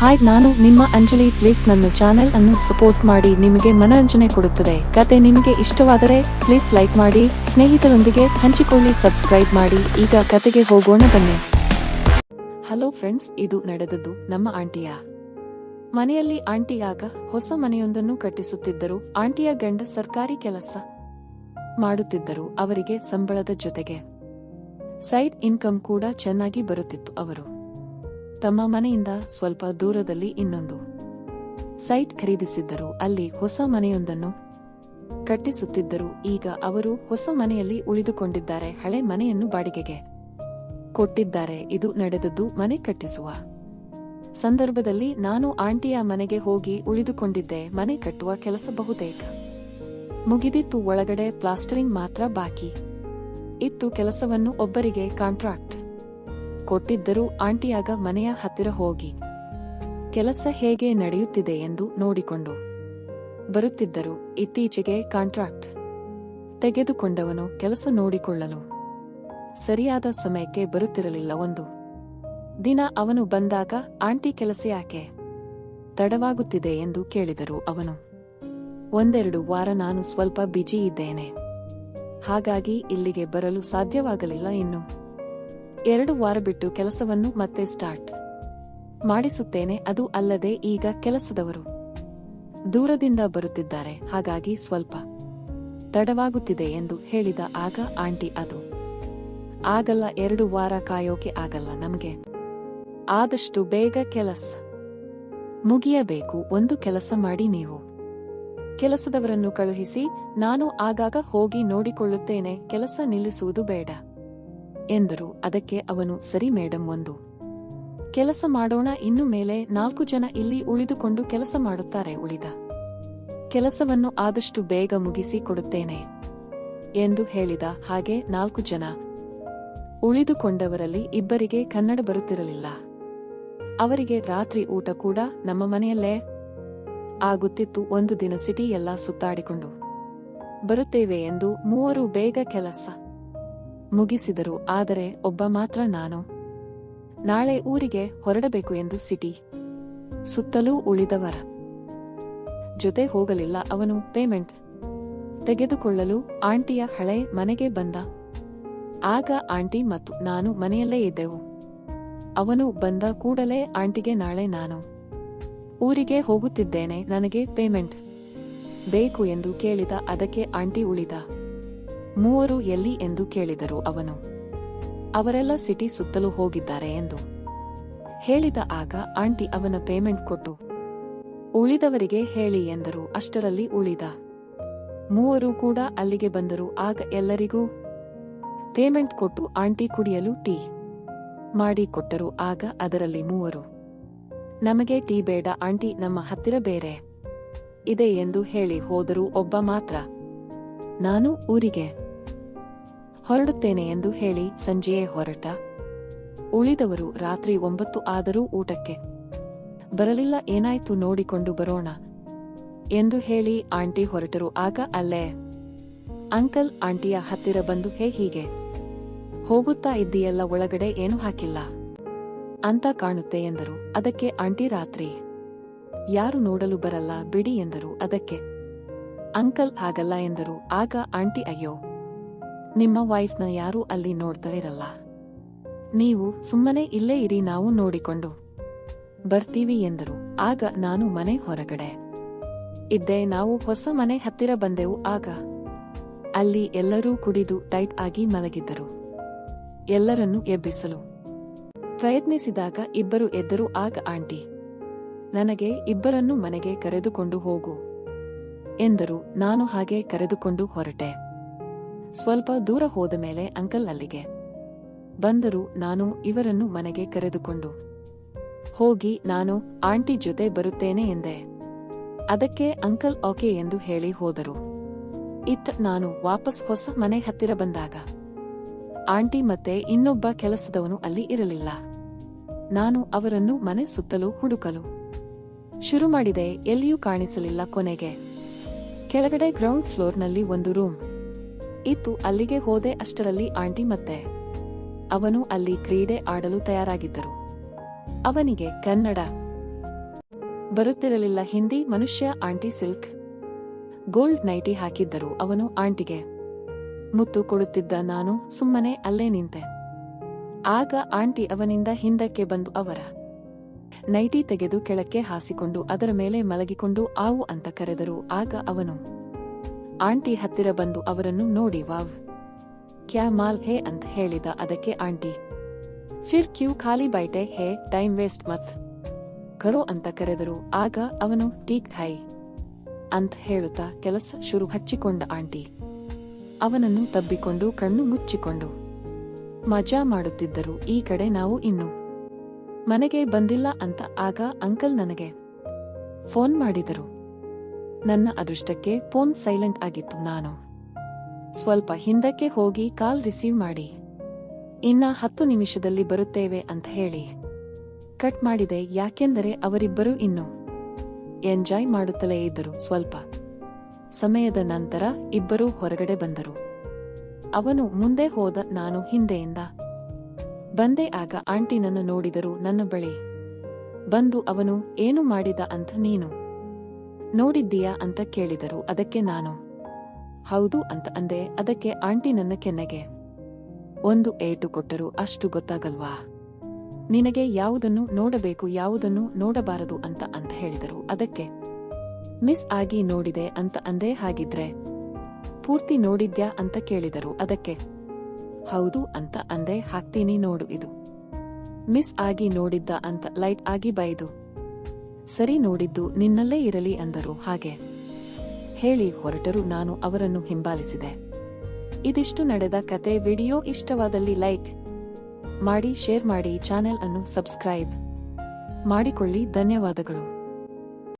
Hi ನಾನು ನಿಮ್ಮ Anjali. Please ನನ್ನ ಚಾನೆಲ್ ಅನ್ನು ಸಪೋರ್ಟ್ ಮಾಡಿ. ನಿಮಗೆ ಮನರಂಜನೆ ಕೊಡುತ್ತದೆ. ಕತೆ ನಿಮಗೆ ಇಷ್ಟವಾದರೆ ಪ್ಲೀಸ್ ಲೈಕ್ ಮಾಡಿ. ಸ್ನೇಹಿತರೊಂದಿಗೆ ಹಂಚಿಕೊಳ್ಳಿ ಸಬ್ಸ್ಕ್ರೈಬ್ ಮಾಡಿ. ಈಗ ಕತೆಗೆ ಹೋಗೋಣ, ಬನ್ನಿ. ಹಲೋ ಫ್ರೆಂಡ್ಸ್ ಇದು ನಡೆದದ್ದು ನಮ್ಮ ಆಂಟಿಯ. ಮನೆಯಲ್ಲಿ ಆಂಟಿಯಾಗ ಹೊಸ ಮನೆಯೊಂದನ್ನು ಕಟ್ಟಿಸುತ್ತಿದ್ದರು. ಆಂಟಿಯ ಗಂಡ ಸರ್ಕಾರಿ ಕೆಲಸ ಮಾಡುತ್ತಿದ್ದರು, ಅವರಿಗೆ ಸಂಬಳದ ಜೊತೆಗೆ. ಸೈಡ್ ಇನ್ಕಮ್ ಕೂಡ ಚೆನ್ನಾಗಿ ಬರುತ್ತಿತ್ತು ಅವರು. ತಮ್ಮ ಮನೆಯಿಂದ ಸ್ವಲ್ಪ ದೂರದಲ್ಲಿ ಇನ್ನೊಂದು. ಸೈಟ್ ಖರೀದಿಸಿದ್ದರು, ಅಲ್ಲಿ ಹೊಸ ಮನೆಯೊಂದನ್ನು ಕಟ್ಟಿಸುತ್ತಿದ್ದರು. ಈಗ ಅವರು ಹೊಸ ಮನೆಯಲ್ಲಿ ಉಳಿದುಕೊಂಡಿದ್ದಾರೆ, ಹಳೆ ಮನೆಯನ್ನು ಬಾಡಿಗೆಗೆ ಕೊಟ್ಟಿದ್ದಾರೆ. ಇದು ನಡೆದದ್ದು ಮನೆ ಕಟ್ಟಿಸುವ ಸಂದರ್ಭದಲ್ಲಿ ನಾನು ಆಂಟಿಯ ಮನೆಗೆ ಹೋಗಿ ಉಳಿದುಕೊಂಡಿದ್ದೆ, ಮನೆ ಕಟ್ಟುವ ಕೆಲಸ ಬಹುತೇಕ ಮುಗಿದಿತ್ತು, ಒಳಗಡೆ ಪ್ಲಾಸ್ಟರಿಂಗ್ ಮಾತ್ರ ಬಾಕಿ ಇತ್ತು, ಕೆಲಸವನ್ನು ಒಬ್ಬರಿಗೆ ಕಾಂಟ್ರಾಕ್ಟ್ ಕೊಟ್ಟಿದ್ದರೂ ಆಂಟಿಯಾಗ ಮನೆಯ ಹತ್ತಿರ ಹೋಗಿ, ಕೆಲಸ ಹೇಗೆ ನಡೆಯುತ್ತಿದೆ ಎಂದು ನೋಡಿಕೊಂಡು ಬರುತ್ತಿದ್ದರು. ಇತ್ತೀಚೆಗೆ ಕಾಂಟ್ರಾಕ್ಟ್ ತೆಗೆದುಕೊಂಡವನು ಕೆಲಸ ನೋಡಿಕೊಳ್ಳಲು ಸರಿಯಾದ ಸಮಯಕ್ಕೆ ಬರುತ್ತಿರಲಿಲ್ಲ. ಒಂದು ದಿನ ಅವನು ಬಂದಾಗ, ಆಂಟಿ ಕೆಲಸ ಯಾಕೆ ತಡವಾಗುತ್ತಿದೆ ಎಂದು ಕೇಳಿದರು ಅವನು. ಒಂದೆರಡು ವಾರ ನಾನು ಸ್ವಲ್ಪ ಬಿಜಿ ಇದ್ದೇನೆ. ಹಾಗಾಗಿ ಇಲ್ಲಿಗೆ ಬರಲು ಸಾಧ್ಯವಾಗಲಿಲ್ಲ. ಇನ್ನು ಎರಡು ವಾರ ಬಿಟ್ಟು ಕೆಲಸವನ್ನು ಮತ್ತೆ ಸ್ಟಾರ್ಟ್ ಮಾಡಿಸುತ್ತೇನೆ. ಅದು ಅಲ್ಲದೆ ಈಗ ಕೆಲಸದವರು ದೂರದಿಂದ ಬರುತ್ತಿದ್ದಾರೆ. ಹಾಗಾಗಿ ಸ್ವಲ್ಪ ತಡವಾಗುತ್ತಿದೆ ಎಂದು ಹೇಳಿದ ಆಗ ಆಂಟಿ ಅದು, ಆಗಲ್ಲ, ಎರಡು ವಾರ ಕಾಯೋಕೆ ಆಗಲ್ಲ. ನಮಗೆ ಆದಷ್ಟು ಬೇಗ ಕೆಲಸ ಮುಗಿಯಬೇಕು. ಒಂದು ಕೆಲಸ ಮಾಡಿ ನೀವು ಕೆಲಸದವರನ್ನು ಕಳುಹಿಸಿ. ನಾನು ಆಗಾಗ ಹೋಗಿ ನೋಡಿಕೊಳ್ಳುತ್ತೇನೆ. ಕೆಲಸ ನಿಲ್ಲಿಸುವುದು ಬೇಡ. ಎಂದರು, ಅದಕ್ಕೆ ಅವನು, ಸರಿ ಮೇಡಂ, ಒಂದು. ಕೆಲಸ ಮಾಡೋಣ, ಇನ್ನು ಮೇಲೆ ನಾಲ್ಕು ಜನ ಇಲ್ಲಿ ಉಳಿದುಕೊಂಡು ಕೆಲಸ ಮಾಡುತ್ತಾರೆ, ಉಳಿದ. ಕೆಲಸವನ್ನು ಆದಷ್ಟು ಬೇಗ ಮುಗಿಸಿ ಕೊಡುತ್ತೇನೆ. ಎಂದು ಹೇಳಿದ ಹಾಗೆ ನಾಲ್ಕು ಜನ ಉಳಿದುಕೊಂಡವರಲ್ಲಿ ಇಬ್ಬರಿಗೆ ಕನ್ನಡ ಬರುತ್ತಿರಲಿಲ್ಲ. ಅವರಿಗೆ ರಾತ್ರಿ ಊಟ ಕೂಡ ನಮ್ಮ ಮನೆಯಲ್ಲೇ ಆಗುತ್ತಿತ್ತು. ಒಂದು ದಿನ ಸಿಟಿ ಎಲ್ಲ ಸುತ್ತಾಡಿಕೊಂಡು ಬರುತ್ತೇವೆ ಎಂದು ಮೂವರು ಬೇಗ ಕೆಲಸ ಮುಗಿಸಿದರು. ಆದರೆ ಒಬ್ಬ ಮಾತ್ರ ನಾನು. ನಾಳೆ ಊರಿಗೆ ಹೊರಡಬೇಕು ಎಂದು ಸಿಟಿ. ಸುತ್ತಲೂ ಉಳಿದವರ ಜೊತೆ ಹೋಗಲಿಲ್ಲ. ಅವನು ಪೇಮೆಂಟ್ ತೆಗೆದುಕೊಳ್ಳಲು ಆಂಟಿಯ ಹಳೆ ಮನೆಗೆ ಬಂದ. ಆಗ ಆಂಟಿ ಮತ್ತು ನಾನು ಮನೆಯಲ್ಲೇ ಇದ್ದೆವು. ಅವನು ಬಂದ ಕೂಡಲೇ ಆಂಟಿಗೆ ನಾಳೆ ನಾನು ಊರಿಗೆ ಹೋಗುತ್ತಿದ್ದೇನೆ. ನನಗೆ ಪೇಮೆಂಟ್ ಬೇಕು ಎಂದು ಕೇಳಿದ. ಅದಕ್ಕೆ ಆಂಟಿ ಉಳಿದ. ಮೂವರು ಎಲ್ಲಿ ಎಂದು ಕೇಳಿದರು ಅವನು. ಅವರೆಲ್ಲ ಸಿಟಿ ಸುತ್ತಲೂ ಹೋಗಿದ್ದಾರೆ ಎಂದು ಹೇಳಿದ ಆಗ ಆಂಟಿ ಅವನ ಪೇಮೆಂಟ್ ಕೊಟ್ಟು, ಉಳಿದವರಿಗೆ ಹೇಳಿ ಎಂದರು. ಅಷ್ಟರಲ್ಲಿ ಉಳಿದ ಮೂವರು ಕೂಡ ಅಲ್ಲಿಗೆ ಬಂದರು. ಆಗ ಎಲ್ಲರಿಗೂ ಪೇಮೆಂಟ್ ಕೊಟ್ಟು ಆಂಟಿ ಕುಡಿಯಲು ಟೀ ಮಾಡಿ ಕೊಟ್ಟರು. ಆಗ ಅದರಲ್ಲಿ ಮೂವರು, ನಮಗೆ ಟೀ ಬೇಡ, ಆಂಟಿ ನಮ್ಮ ಹತ್ತಿರ ಬೇರೆ ಇದೆ ಎಂದು ಹೇಳಿ ಹೋದರೂ. ಒಬ್ಬ ಮಾತ್ರ ನಾನು ಊರಿಗೆ ಹೊರಡುತ್ತೇನೆ ಎಂದು ಹೇಳಿ ಸಂಜೆಯೇ ಹೊರಟ. ಉಳಿದವರು ರಾತ್ರಿ ಒಂಬತ್ತು ಆದರೂ ಊಟಕ್ಕೆ ಬರಲಿಲ್ಲ. ಏನಾಯ್ತು ನೋಡಿಕೊಂಡು ಬರೋಣ ಎಂದು ಹೇಳಿ ಆಂಟಿ ಹೊರಟರು. ಆಗ ಅಲ್ಲೇ ಅಂಕಲ್ ಆಂಟಿಯ ಹತ್ತಿರ ಬಂದು, ಹೇ ಹೀಗೆ, ಹೋಗುತ್ತಾ ಇದ್ದೀಯಲ್ಲ, ಒಳಗಡೆ ಏನು ಹಾಕಿಲ್ಲ ಅಂತ ಕಾಣುತ್ತೆ ಎಂದರು. ಅದಕ್ಕೆ ಆಂಟಿ ರಾತ್ರಿ ಯಾರು ನೋಡಲು ಬರಲ್ಲ, ಬಿಡಿ ಎಂದರು. ಅದಕ್ಕೆ ಅಂಕಲ್ ಆಗಲ್ಲ ಎಂದರು. ಆಗ ಆಂಟಿ, ಅಯ್ಯೋ, ನಿಮ್ಮ ವೈಫ್ನ ಯಾರೂ ಅಲ್ಲಿ ನೋಡ್ತಾ ಇರಲ್ಲ. ನೀವು ಸುಮ್ಮನೆ ಇಲ್ಲೇ ಇರಿ, ನಾವು ನೋಡಿಕೊಂಡು ಬರ್ತೀವಿ ಎಂದರು. ಆಗ ನಾನು ಮನೆ ಹೊರಗಡೆ ಇದ್ದೆ. ನಾವು ಹೊಸ ಮನೆ ಹತ್ತಿರ ಬಂದೆವು. ಆಗ ಅಲ್ಲಿ ಎಲ್ಲರೂ ಕುಡಿದು ಟೈಟ್ ಆಗಿ ಮಲಗಿದ್ದರು. ಎಲ್ಲರನ್ನೂ ಎಬ್ಬಿಸಲು ಪ್ರಯತ್ನಿಸಿದಾಗ ಇಬ್ಬರು ಎದ್ದರು. ಆಗ ಆಂಟಿ, ನನಗೆ ಇಬ್ಬರನ್ನು ಮನೆಗೆ ಕರೆದುಕೊಂಡು ಹೋಗು. ಎಂದರು, ನಾನು ಹಾಗೆ ಕರೆದುಕೊಂಡು ಹೊರಟೆ. ಸ್ವಲ್ಪ ದೂರ ಹೋದ ಮೇಲೆ ಅಂಕಲ್ ಅಲ್ಲಿಗೆ. ಬಂದರು, ನಾನು ಇವರನ್ನು ಮನೆಗೆ ಕರೆದುಕೊಂಡು. ಹೋಗಿ, ನಾನು ಆಂಟಿ ಜೊತೆ ಬರುತ್ತೇನೆ ಎಂದೆ. ಅದಕ್ಕೆ ಅಂಕಲ್ ಓಕೆ ಎಂದು ಹೇಳಿ ಹೋದರು. ಇತ್ತ ನಾನು ವಾಪಸ್ ಹೊಸ ಮನೆ ಹತ್ತಿರ ಬಂದಾಗ, ಆಂಟಿ ಮತ್ತೆ ಇನ್ನೊಬ್ಬ ಕೆಲಸದವನು ಅಲ್ಲಿ ಇರಲಿಲ್ಲ. ನಾನು ಅವರನ್ನು ಮನೆ ಸುತ್ತಲೂ ಹುಡುಕಲು. ಶುರು ಮಾಡಿದೆ, ಎಲ್ಲಿಯೂ ಕಾಣಿಸಲಿಲ್ಲ ಕೊನೆಗೆ. ಕೆಳಗಡೆ ಗ್ರೌಂಡ್ ಫ್ಲೋರ್ನಲ್ಲಿ ಒಂದು ರೂಮ್ ಇತ್ತು ಅಲ್ಲಿಗೆ ಹೋದೆ ಅಷ್ಟರಲ್ಲಿ ಆಂಟಿ ಮತ್ತೆ. ಅವನು ಅಲ್ಲಿ ಕ್ರೀಡೆ ಆಡಲು ತಯಾರಾಗಿದ್ದರು. ಅವನಿಗೆ ಕನ್ನಡ. ಬರುತ್ತಿರಲಿಲ್ಲ ಹಿಂದಿ, ಮನುಷ್ಯ, ಆಂಟಿ ಸಿಲ್ಕ್. ಗೋಲ್ಡ್ ನೈಟಿ ಹಾಕಿದ್ದರು ಅವನು ಆಂಟಿಗೆ. ಮುತ್ತು ಕೊಡುತ್ತಿದ್ದ ನಾನು ಸುಮ್ಮನೆ ಅಲ್ಲೇ ನಿಂತೆ. ಆಗ ಆಂಟಿ ಅವನಿಂದ ಹಿಂದಕ್ಕೆ ಬಂದು ಅವರ ನೈಟಿ ತೆಗೆದು ಕೆಳಕ್ಕೆ ಹಾಸಿಕೊಂಡು ಅದರ ಮೇಲೆ ಮಲಗಿಕೊಂಡು ಆವು ಅಂತ ಕರೆದರು. ಆಗ ಅವನು, ಆಂಟಿ ಹತ್ತಿರ ಬಂದು ಅವರನ್ನು ನೋಡಿ ವಾವ್. ಕ್ಯಾ ಮಾಲ್ ಹೇ? ಅಂತ ಹೇಳಿದ. ಅದಕ್ಕೆ ಆಂಟಿ, ಫಿರ್ ಕ್ಯೂ ಖಾಲಿ ಬೈಟೆ ಹೇ? ಟೈಮ್ ವೇಸ್ಟ್ ಮತ್. ಕರೋ ಅಂತ ಕರೆದರು. ಆಗ ಅವನು, ಟೀಕ್ ಹೈ ಅಂತ ಹೇಳುತ್ತಾ ಕೆಲಸ ಶುರು ಹಚ್ಚಿಕೊಂಡ ಆಂಟಿ. ಅವನನ್ನು ತಬ್ಬಿಕೊಂಡು, ಕಣ್ಣು ಮುಚ್ಚಿಕೊಂಡು ಮಜಾ ಮಾಡುತ್ತಿದ್ದರು. ಈ ಕಡೆ ನಾವು ಇನ್ನು ಮನೆಗೆ ಬಂದಿಲ್ಲ ಅಂತ ಆಗ ಅಂಕಲ್ ನನಗೆ ಫೋನ್ ಮಾಡಿದರು. ನನ್ನ ಅದೃಷ್ಟಕ್ಕೆ ಫೋನ್ ಸೈಲೆಂಟ್ ಆಗಿತ್ತು ನಾನು. ಸ್ವಲ್ಪ ಹಿಂದಕ್ಕೆ ಹೋಗಿ ಕಾಲ್ ರಿಸೀವ್ ಮಾಡಿ. ಇನ್ನ ಹತ್ತು ನಿಮಿಷದಲ್ಲಿ ಬರುತ್ತೇವೆ ಅಂತ ಹೇಳಿ. ಕಟ್ ಮಾಡಿದೆ ಯಾಕೆಂದರೆ ಅವರಿಬ್ಬರು ಇನ್ನು ಎಂಜಾಯ್ ಮಾಡುತ್ತಲೇ ಇದ್ದರು ಸ್ವಲ್ಪ ಸಮಯದ ನಂತರ ಇಬ್ಬರೂ ಹೊರಗಡೆ ಬಂದರು. ಅವನು ಮುಂದೆ ಹೋದ ನಾನು ಹಿಂದೆಯಿಂದ ಬಂದೆ ಆಗ ಆಂಟಿ ನನ್ನ ನೋಡಿದರು, ನನ್ನ ಬಳಿ ಬಂದು ಅವನು ಏನು ಮಾಡಿದ ಅಂತ ನೀನು ನೋಡಿದ್ದೀಯಾ ಅಂತ ಕೇಳಿದರು, ಅದಕ್ಕೆ ನಾನು ಹೌದು ಅಂತ ಅಂದೆ, ಅದಕ್ಕೆ ಆಂಟಿ ನನ್ನ ಕೆನ್ನೆಗೆ ಒಂದು ಏಟು ಕೊಟ್ಟರು, ಅಷ್ಟು ಗೊತ್ತಾಗಲ್ವಾ? ನಿನಗೆ ಯಾವುದನ್ನು ನೋಡಬೇಕು, ಯಾವುದನ್ನು ನೋಡಬಾರದು ಅಂತ ಅಂತ ಹೇಳಿದರು, ಅದಕ್ಕೆ ಮಿಸ್ ಆಗಿ ನೋಡಿದೆ ಅಂತ ಅಂದೆ ಹಾಗಿದ್ರೆ ಪೂರ್ತಿ ನೋಡಿದ್ಯಾ ಅಂತ ಕೇಳಿದರು, ಅದಕ್ಕೆ ಹೌದು ಅಂತ ಅಂದೆ ಹಾಕ್ತೀನಿ ನೋಡು ಇದು. ಮಿಸ್ ಆಗಿ ನೋಡಿದ್ದ ಅಂತ ಲೈಟ್ ಆಗಿ ಬೈದು. ಸರಿ ನೋಡಿದ್ದು ನಿನ್ನಲ್ಲೇ ಇರಲಿ ಅಂದರು ಹಾಗೆ. ಹೇಳಿ ಹೊರಟರು ನಾನು ಅವರನ್ನು ಹಿಂಬಾಲಿಸಿದೆ. ಇದಿಷ್ಟು ನಡೆದ ಕತೆ ವಿಡಿಯೋ ಇಷ್ಟವಾದಲ್ಲಿ ಲೈಕ್ ಮಾಡಿ, ಶೇರ್ ಮಾಡಿ, ಚಾನೆಲ್ ಅನ್ನು ಸಬ್ಸ್ಕ್ರೈಬ್ ಮಾಡಿಕೊಳ್ಳಿ. ಧನ್ಯವಾದಗಳು.